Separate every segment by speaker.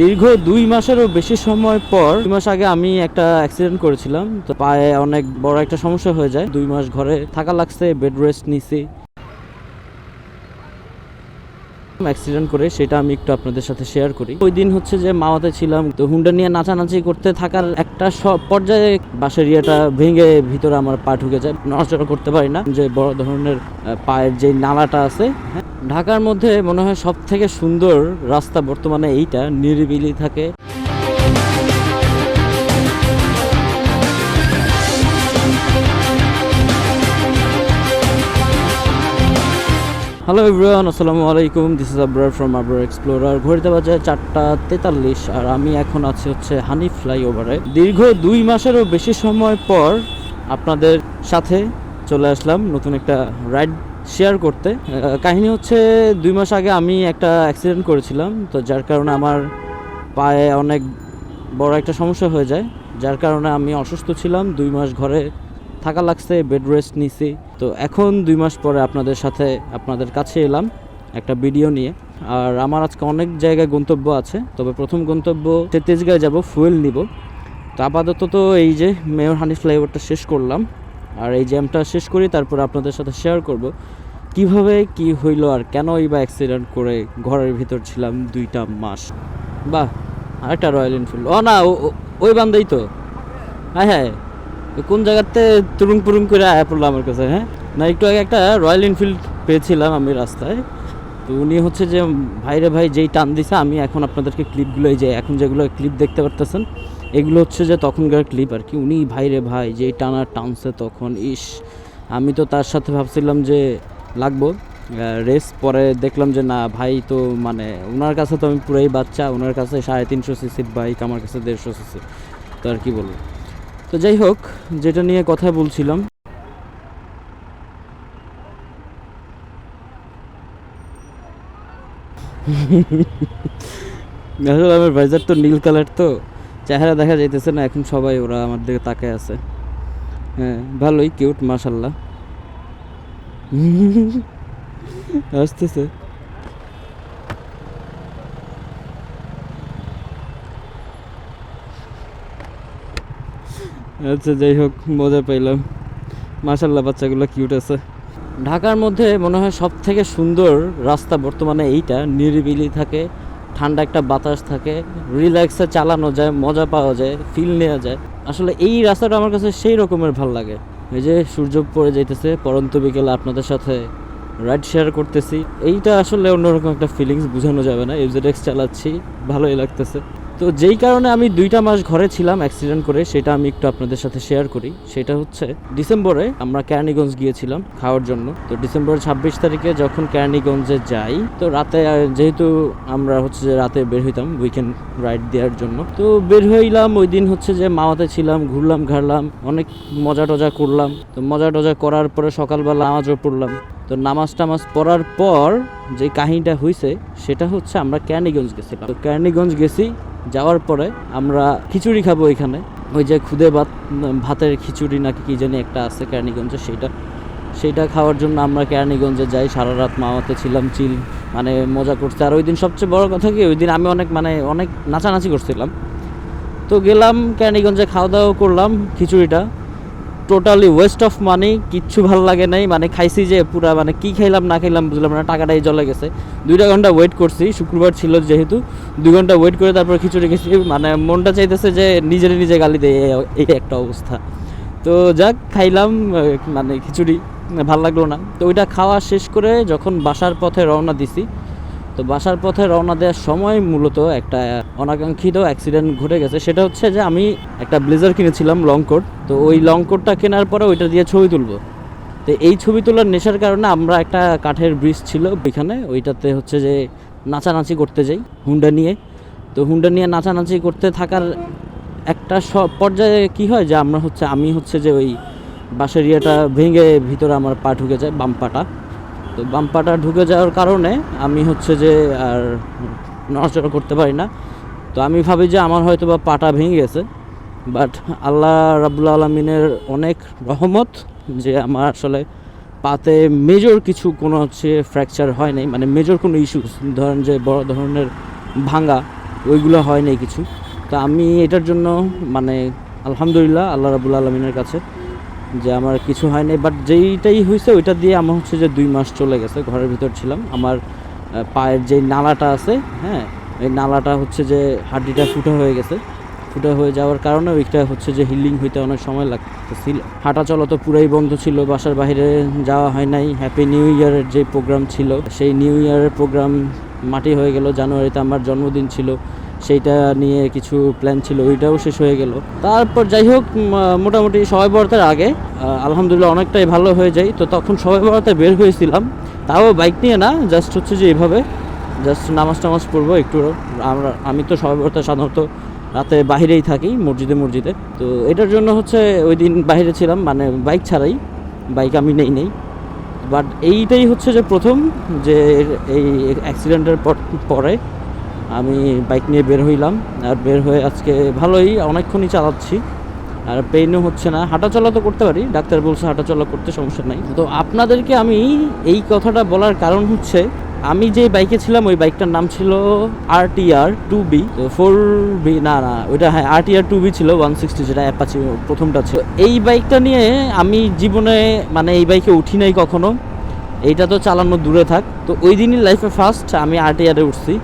Speaker 1: দীর্ঘ দুই মাসেরও বেশি সময় পর দুই মাস আগে আমি একটা অ্যাক্সিডেন্ট করেছিলাম। তো পায়ে অনেক বড় একটা সমস্যা হয়ে যায়। দুই মাস ঘরে থাকা লাগছে বেড রেস্ট নিছি। অ্যাক্সিডেন্ট করে সেটা আমি একটু আপনাদের সাথে শেয়ার করি। ওই দিন হচ্ছে যে মাওয়াতে ছিলাম, তো হুন্ডা নিয়ে নাচানাচি করতে থাকার একটা সব পর্যায়ে বাসের ইয়েটা ভেঙে ভিতরে আমার পা ঢুকে যায়। নড়াচড়া করতে পারি না, যে বড় ধরনের পায়ের যে নালাটা আছে হ্যাঁ। ঢাকার মধ্যে মনে হয় সব থেকে সুন্দর রাস্তা বর্তমানে এইটা, নিরিবিলি থাকে। হ্যালো এভরিওয়ান আসসালামু আলাইকুম। This is Abrar from Abrar Explorer ঘড়িতে বাজে চারটা তেতাল্লিশ, আর আমি এখন আছি হচ্ছে হানি ফ্লাইওভারে দীর্ঘ দুই মাসেরও বেশি সময় পর আপনাদের সাথে চলে আসলাম নতুন একটা রাইড শেয়ার করতে। কাহিনী হচ্ছে দুই মাস আগে আমি একটা অ্যাক্সিডেন্ট করেছিলাম, তো যার কারণে আমার পায়ে অনেক বড় একটা সমস্যা হয়ে যায়। যার কারণে আমি অসুস্থ ছিলাম, দুই মাস ঘরে থাকা লাগছে বেড রেস্ট নিছি। তো এখন দুই মাস পরে আপনাদের সাথে আপনাদের কাছে এলাম একটা ভিডিও নিয়ে। আর আমার আজকে অনেক জায়গায় গন্তব্য আছে, তবে প্রথম গন্তব্য তেজগাঁয়ে যাব, ফুয়েল নিব। তো আপাতত তো এই যে মেয়র হানি ফ্লাইওভারটা শেষ করলাম। আর এই জ্যামটা শেষ করি, তারপর আপনাদের সাথে শেয়ার করব। কীভাবে, কি হইল আর কেনই বা অ্যাক্সিডেন্ট করে ঘরের ভিতর ছিলাম দুইটা মাস? বাহ, আরেকটা রয়্যাল এনফিল্ড ও না ওই বান্দাই তো। হ্যাঁ হ্যাঁ। কোন জায়গাতে তুরুং পুরুং করে আয়া পড়ল আমার কাছে হ্যাঁ? না, একটু আগে একটা রয়্যাল এনফিল্ড পেয়েছিলাম আমি রাস্তায়। তো উনি হচ্ছে যে ভাইরে ভাই যেই টান দিছে, আমি এখন আপনাদেরকে ক্লিপগুলো এই যে এখন যেগুলো ক্লিপ দেখতে পারতেছেন, এগুলো হচ্ছে যে তখনকার ক্লিপ আর কি। উনি ভাইরে ভাই যেই টানা টানছে তখন, ইস, আমি তো তার সাথে ভাবছিলাম যে লাগবো। রেস পরে দেখলাম যে না, ভাই তো মানে ওনার কাছে তো আমি পুরাই বাচ্চা ওনার কাছে সাড়ে তিনশো সিসির বাইক আমার কাছে দেড়শো সিসি তো আর কি বলব? তো যাই হোক, যেটা নিয়ে কথা বলছিলাম। আমার ভাইজার তো নীল কালার তো, চেহারা দেখা যাইতেছে না, এখন সবাই ওরা আমার দিকে তাকায় আছে। হ্যাঁ ভালোই কিউট মাশাল্লাহ আসতেছে। আচ্ছা যাই হোক, মজা পাইলাম। মাশাল্লাহ বাচ্চাগুলো কিউট আছে। ঢাকার মধ্যে মনে হয় সব থেকে সুন্দর রাস্তা বর্তমানে এইটা। নিরিবিলি থাকে, ঠান্ডা একটা বাতাস থাকে রিল্যাক্সে চালানো যায়, মজা পাওয়া যায় ফিল নেওয়া যায়। আসলে এই রাস্তাটা আমার কাছে সেই রকমের ভালো লাগে। এই যে সূর্য পড়ে যাইতেছে, পরন্ত বিকেলে আপনাদের সাথে রাইড শেয়ার করতেছি। এইটা আসলে অন্যরকম একটা ফিলিংস বোঝানো যাবে না। এফজেড এক্স চালাচ্ছি, ভালোই লাগতেছে। তো যেই কারণে আমি দুইটা মাস ঘরে ছিলাম অ্যাক্সিডেন্ট করে, সেটা আমি একটু আপনাদের সাথে শেয়ার করি। সেটা হচ্ছে ডিসেম্বরে আমরা ক্যারানিগঞ্জ গিয়েছিলাম খাওয়ার জন্য। তো ডিসেম্বর ছাব্বিশ তারিখে যখন ক্যারানিগঞ্জে যাই, তো রাতে যেহেতু আমরা হচ্ছে যে রাতে বের হইতাম উইকেন্ড রাইড দেওয়ার জন্য, তো বের হইলাম, ওই দিন হচ্ছে যে মাওয়াতে ছিলাম, ঘুরলাম, ঘাড়লাম, অনেক মজা টজা করলাম। তো মজা টজা করার পরে সকালবেলা নামাজও পড়লাম। তো নামাজ টামাজ পড়ার পর যে কাহিনীটা হয়েছে সেটা হচ্ছে আমরা ক্যারানিগঞ্জ গেছিলাম। তো ক্যারানিগঞ্জ গেছি যাওয়ার পরে আমরা খিচুড়ি খাব এখানে। ওই যে খুদে ভাত, ভাতের খিচুড়ি নাকি কী জানি একটা আছে কেরানীগঞ্জে, সেইটা। সেইটা খাওয়ার জন্য আমরা কেরানীগঞ্জে যাই সারা রাত মামাতে ছিলাম, চিল মানে মজা করছে। আর ওই দিন সবচেয়ে বড় কথা কি ওই দিন আমি অনেক মানে অনেক নাচানাচি করছিলাম। তো গেলাম, কেরানীগঞ্জে খাওয়া দাওয়া করলাম খিচুড়িটা। টোটালি ওয়েস্ট অফ মানি কিচ্ছু ভালো লাগে নাই মানে খাইছি যে পুরা মানে কি খাইলাম, না খাইলাম বুঝলাম না, টাকাটাই জলে গেছে। দুইটা ঘণ্টা ওয়েট করছি, শুক্রবার ছিল যেহেতু, দুই ঘণ্টা ওয়েট করে তারপর খিচুড়ি খেয়েছি মানে মনটা চাইতেছে যে নিজের নিজে গালি দেয় এই একটা অবস্থা। তো যাক, খাইলাম মানে খিচুড়ি, ভালো লাগল না। তো ওইটা খাওয়া শেষ করে যখন বাসার পথে রওনা দিছি তো বাসার পথে রওনা দেওয়ার সময় মূলত একটা অনাকাঙ্ক্ষিত অ্যাক্সিডেন্ট ঘটে গেছে। সেটা হচ্ছে যে আমি একটা ব্লেজার কিনেছিলাম লং কোট তো ওই লং কোটটা কেনার পরে ওইটা দিয়ে ছবি তুলবো। তো এই ছবি তোলার নেশার কারণে আমরা একটা কাঠের ব্রিজ ছিল ওইখানে। ওইটাতে হচ্ছে যে নাচানাচি করতে যাই হুন্ডা নিয়ে। তো হুন্ডা নিয়ে নাচানাচি করতে থাকার একটা সব পর্যায়ে কি হয় যে আমরা হচ্ছে, আমি হচ্ছে যে ওই বাসের ইয়েটা ভেঙে ভিতরে আমার পা ঢুকে যায়, বাম পাটা। তো বাম পাটা ঢুকে যাওয়ার কারণে আমি হচ্ছে যে আর নড়াচড়া করতে পারি না। তো আমি ভাবি যে আমার হয়তো বা পাটা ভেঙে গেছে বাট আল্লাহ রাবুল আলমিনের অনেক রহমত যে আমার আসলে পাতে মেজর কিছু কোনো হচ্ছে ফ্র্যাকচার হয় নাই মানে মেজর কোনো ইস্যু ধরেন যে বড় ধরনের ভাঙা ওইগুলো হয় নাই কিছু। তো আমি এটার জন্য মানে আলহামদুলিল্লাহ আল্লাহ রাবুল আলমিনের কাছে যে আমার কিছু হয় নাই বাট যেইটাই হয়েছে ওইটা দিয়ে আমার হচ্ছে যে দুই মাস চলে গেছে, ঘরের ভিতর ছিলাম। আমার পায়ের যে নালাটা আছে হ্যাঁ এই নালাটা হচ্ছে যে হাড্ডিটা ফুটো হয়ে গেছে। ফুটো হয়ে যাওয়ার কারণে ওইটা হচ্ছে যে হিলিং হইতে অনেক সময় লাগতেছিল। হাঁটা চলা তো পুরাই বন্ধ ছিল, বাসার বাইরে যাওয়া হয় নাই। হ্যাপি নিউ ইয়ারের যে প্রোগ্রাম ছিল, সেই নিউ ইয়ারের প্রোগ্রাম মাটি হয়ে গেল। জানুয়ারিতে আমার জন্মদিন ছিল। সেইটা নিয়ে কিছু প্ল্যান ছিল, ওইটাও শেষ হয়ে গেল। তারপর যাই হোক মোটামুটি সবাই বরাতের আগে। আলহামদুলিল্লাহ অনেকটাই ভালো হয়ে যায়। তো তখন সবাই বরাতে বের হয়েছিলাম। তাও বাইক নিয়ে না জাস্ট হচ্ছে যে এইভাবে। জাস্ট নামাজ টামাজ পড়ব একটু। আমরা, আমি তো সবাই বরাতে সাধারণত রাতে বাইরেই থাকি, মসজিদে মসজিদে। তো এটার জন্য হচ্ছে ওই দিন বাইরে ছিলাম মানে বাইক ছাড়াই। বাইক আমি নেই নেই। বাট এইটাই হচ্ছে যে প্রথম যে এই অ্যাক্সিডেন্টের পরে আমি বাইক নিয়ে বের হইলাম, আর বের হয়ে আজকে ভালোই অনেকক্ষণই চালাচ্ছি। আর পেইনও হচ্ছে না। হাঁটাচলা তো করতে পারি, ডাক্তার বলছে হাঁটাচলা করতে সমস্যা নাই। তো আপনাদেরকে আমি এই কথাটা বলার কারণ হচ্ছে, আমি যে বাইকে ছিলাম, ওই বাইকটার নাম ছিল R T R two B four B না না, ওইটা হ্যাঁ R T R two B ছিল ওয়ান সিক্সটি যেটা অ্যাপাচি প্রথমটা ছিল। এই বাইকটা নিয়ে আমি জীবনে মানে এই বাইকে উঠি নাই কখনো। এইটা তো চালানো দূরে থাক। তো ওই দিনই লাইফে ফার্স্ট আমি আর টি আরে উঠছি।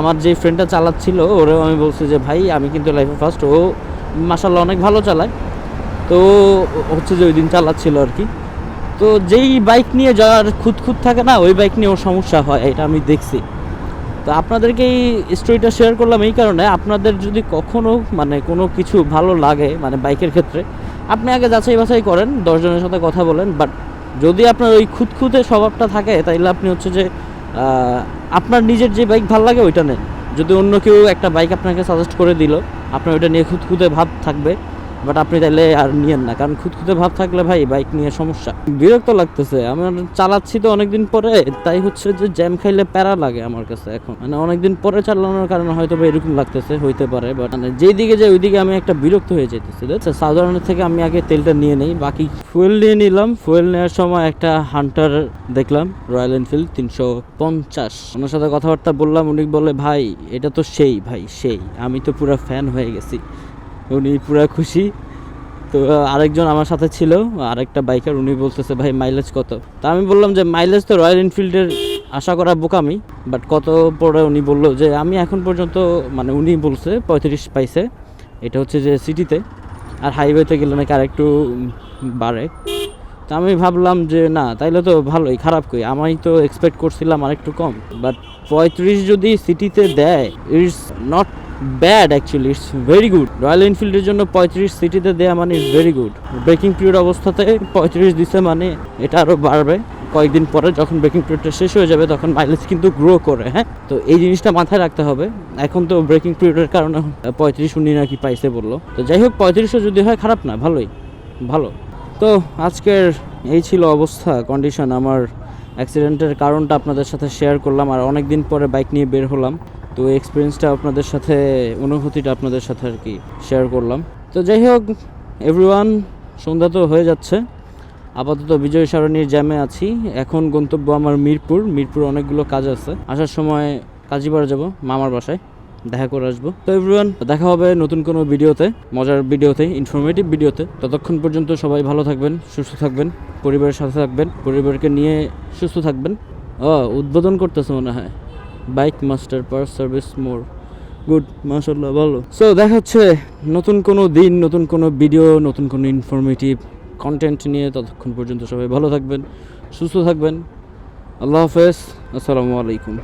Speaker 1: আমার যে ফ্রেন্ডটা চালাচ্ছিল, ওরাও আমি বলছি যে, ভাই, আমি কিন্তু লাইফে ফার্স্ট ও মাসাল্লাহ অনেক ভালো চালায়। তো হচ্ছে যে ওই দিন চালাচ্ছিল আর কি। তো যেই বাইক নিয়ে যাওয়ার খুদ থাকে না, ওই বাইক নিয়ে ওর সমস্যা হয়, এটা আমি দেখছি। তো আপনাদেরকে এই স্টোরিটা শেয়ার করলাম এই কারণে, আপনাদের যদি কখনো মানে কোনো কিছু ভালো লাগে মানে বাইকের ক্ষেত্রে, আপনি আগে যাচাই বাছাই করেন দশজনের সাথে কথা বলেন বাট যদি আপনার ওই খুঁতখুঁতে স্বভাবটা থাকে, তাইলে আপনি হচ্ছে যে আপনার নিজের যে বাইক ভালো লাগে ওইটা নেন। যদি অন্য কেউ একটা বাইক আপনাকে সাজেস্ট করে দিল, আপনার ওইটা নিয়ে খুঁতখুঁতে ভাব থাকবে। বাট আপনি তাইলে আর নিয়েন না, কারণ খুঁতখুঁতে ভাব থাকলে ভাই বাইক নিয়ে সমস্যা। বিরক্ত লাগতেছে, আমার চালাচ্ছি তো অনেকদিন পরে, তাই হচ্ছে যে জ্যাম খাইলে প্যারা লাগে আমার কাছে এখন। মানে অনেকদিন পরে চালানোর কারণে হয়তো বা এরকম লাগতেছে, হইতে পারে বাট মানে যেই দিকে যাই ওইদিকে আমি একটা বিরক্ত হয়ে যেতেছি দেখছে সাধারণের থেকে আমি আগে তেলটা নিয়ে নেই, বাকি ফুয়েল নিয়ে নিলাম। ফুয়েল নেওয়ার সময় একটা হান্টার দেখলাম রয়্যাল এনফিল্ড তিনশো পঞ্চাশ। ওনার সাথে কথাবার্তা বললাম, উনি বলে, ভাই, এটা তো সেই ভাই, সেই, আমি তো পুরো ফ্যান হয়ে গেছি। উনি পুরো খুশি। তো আরেকজন আমার সাথে ছিল আরেকটা বাইকার উনি বলতেছে ভাই মাইলেজ কত? তা আমি বললাম যে মাইলেজ তো রয়্যাল এনফিল্ডের আশা করা বোকামি বাট কত পরে উনি বলল যে আমি এখন পর্যন্ত মানে উনি বলছে পঁয়ত্রিশ পাইছে এটা হচ্ছে যে সিটিতে আর হাইওয়েতে গেলে নাকি আরেকটু উম, বাড়ে। তা আমি ভাবলাম যে না তাইলে তো ভালোই খারাপ কই আমি তো এক্সপেক্ট করছিলাম আর একটু কম বাট পঁয়ত্রিশ যদি সিটিতে দেয় it's not bad actually, it's very good. Royal এনফিল্ডের জন্য পঁয়ত্রিশ সিটিতে দেয়া মানে it's very good. Breaking period অবস্থাতে পঁয়ত্রিশ দিছে মানে এটা আরও বাড়বে। কয়েকদিন পরে যখন ব্রেকিং পিরিয়ডটা শেষ হয়ে যাবে, তখন মাইলেজ কিন্তু গ্রো করে হ্যাঁ? তো এই জিনিসটা মাথায় রাখতে হবে। এখন তো ব্রেকিং পিরিয়ডের কারণে পঁয়ত্রিশ উনি নাকি পাইছে বলল। তো যাই হোক, পঁয়ত্রিশও যদি হয়, খারাপ না, ভালোই, ভালো। তো আজকের এই ছিল অবস্থা কন্ডিশন আমার অ্যাক্সিডেন্টের কারণটা আপনাদের সাথে শেয়ার করলাম, আর অনেক দিন পরে বাইক নিয়ে বের হলাম। তো এক্সপিরিয়েন্সটা আপনাদের সাথে, অনুভূতিটা আপনাদের সাথে আর কি শেয়ার করলাম। তো যাই হোক এভরিওয়ান সন্ধ্যা তো হয়ে যাচ্ছে। আপাতত বিজয় সারণীর জ্যামে আছি। এখন গন্তব্য আমার মিরপুর। মিরপুর অনেকগুলো কাজ আছে। আসার সময় কাজীপাড়া যাব, মামার বাসায়। দেখা করে আসব। তো এভরিওয়ান দেখা হবে নতুন কোনো ভিডিওতে মজার ভিডিওতে ইনফরমেটিভ ভিডিওতে ততক্ষণ পর্যন্ত সবাই ভালো থাকবেন, সুস্থ থাকবেন, পরিবারের সাথে থাকবেন, পরিবারকে নিয়ে সুস্থ থাকবেন। ও, উদ্বোধন করতেছে মনে হয়। Bike master per service more good মাসাল্লাহ ভালো সো দেখা হচ্ছে নতুন কোনো দিন, নতুন কোনো ভিডিও নতুন কোনো ইনফরমেটিভ কন্টেন্ট নিয়ে ততক্ষণ পর্যন্ত সবাই ভালো থাকবেন, সুস্থ থাকবেন। আল্লাহ হাফেজ, আসসালামু আলাইকুম।